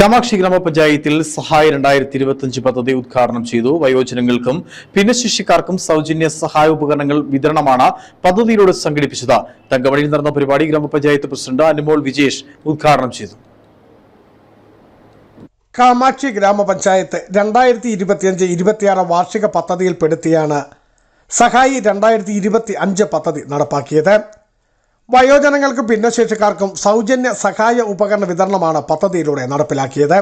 കാമാക്ഷി ഗ്രാമപഞ്ചായത്തിൽ സഹായ രണ്ടായിരത്തി ഇരുപത്തിയഞ്ച് പദ്ധതി ഉദ്ഘാടനം ചെയ്തു. വയോജനങ്ങൾക്കും ഭിന്നശേഷിക്കാർക്കും സൗജന്യ സഹായ ഉപകരണങ്ങൾ വിതരണമാണ് പദ്ധതിയിലൂടെ സംഘടിപ്പിച്ചത്. തങ്കമണിയിൽ നടന്ന പരിപാടി ഗ്രാമപഞ്ചായത്ത് പ്രസിഡന്റ് അനുമോൾ വിജേഷ് ഉദ്ഘാടനം ചെയ്തു. കാമാക്ഷി ഗ്രാമപഞ്ചായത്ത് രണ്ടായിരത്തി ഇരുപത്തിയഞ്ച് ഇരുപത്തിയാറ് വാർഷിക പദ്ധതിയിൽപ്പെടുത്തിയാണ് സഹായി രണ്ടായിരത്തി ഇരുപത്തി അഞ്ച് പദ്ധതി നടപ്പാക്കിയത്. വയോജനങ്ങൾക്കും ഭിന്നശേഷിക്കാർക്കും സൗജന്യ സഹായ ഉപകരണ വിതരണമാണ് പദ്ധതിയിലൂടെ നടപ്പിലാക്കിയത്.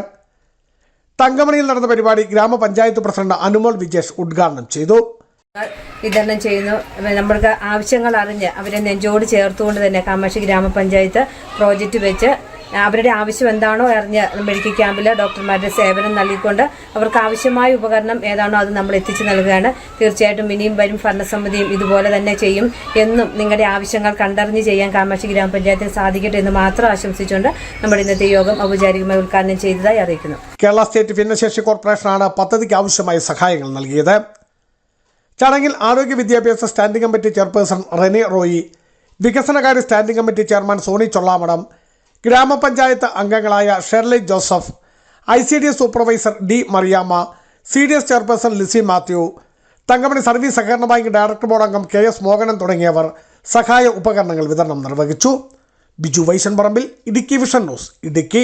തങ്കമണിയിൽ നടന്ന പരിപാടി ഗ്രാമപഞ്ചായത്ത് പ്രസിഡന്റ് അനുമോൾ വിജേഷ് ഉദ്ഘാടനം ചെയ്തു. വിതരണം ചെയ്യുന്നു. നമ്മൾക്ക് ആവശ്യങ്ങൾ അറിഞ്ഞ് അവരെ നെഞ്ചോട് ചേർത്തുകൊണ്ട് തന്നെ കാമാക്ഷി ഗ്രാമപഞ്ചായത്ത് പ്രോജക്റ്റ് വെച്ച് അവരുടെ ആവശ്യം എന്താണോ അറിഞ്ഞ് മെഡിക്കൽ ക്യാമ്പിൽ ഡോക്ടർമാരുടെ സേവനം നൽകിക്കൊണ്ട് അവർക്ക് ആവശ്യമായ ഉപകരണം ഏതാണോ അത് നമ്മൾ എത്തിച്ചു നൽകുകയാണ്. തീർച്ചയായിട്ടും ഇനിയും വരും ഭരണസമിതിയും ഇതുപോലെ തന്നെ ചെയ്യും എന്നും നിങ്ങളുടെ ആവശ്യങ്ങൾ കണ്ടറിഞ്ഞ് ചെയ്യാൻ കാമാക്ഷി ഗ്രാമപഞ്ചായത്തിന് സാധിക്കട്ടെ എന്ന് മാത്രം ആശംസിച്ചുകൊണ്ട് നമ്മുടെ ഇന്നത്തെ യോഗം ഔപചാരികമായി ഉദ്ഘാടനം ചെയ്തതായി അറിയിക്കുന്നു. കേരള സ്റ്റേറ്റ് ഭിന്നശേഷി കോർപ്പറേഷനാണ് പദ്ധതിക്ക് ആവശ്യമായ സഹായങ്ങൾ നൽകിയത്. ചടങ്ങിൽ ആരോഗ്യ വിദ്യാഭ്യാസ standing committee chairperson Reni Roy വികസനകാര്യ standing committee chairman Soni Chollamadam ഗ്രാമപഞ്ചായത്ത് അംഗങ്ങളായ Sherly Joseph I C D S supervisor D Mariyamma C D S chairperson Lissy Mathew Thankamani service സഹകരണ ബാങ്ക് ഡയറക്ടർ ബോർഡ് അംഗം കെ എസ് മോഹനൻ തുടങ്ങിയവർ സഹായ ഉപകരണങ്ങൾ വിതരണം നിർവഹിച്ചു. Biju Vaishan Parambil Idukki vision news Idukki.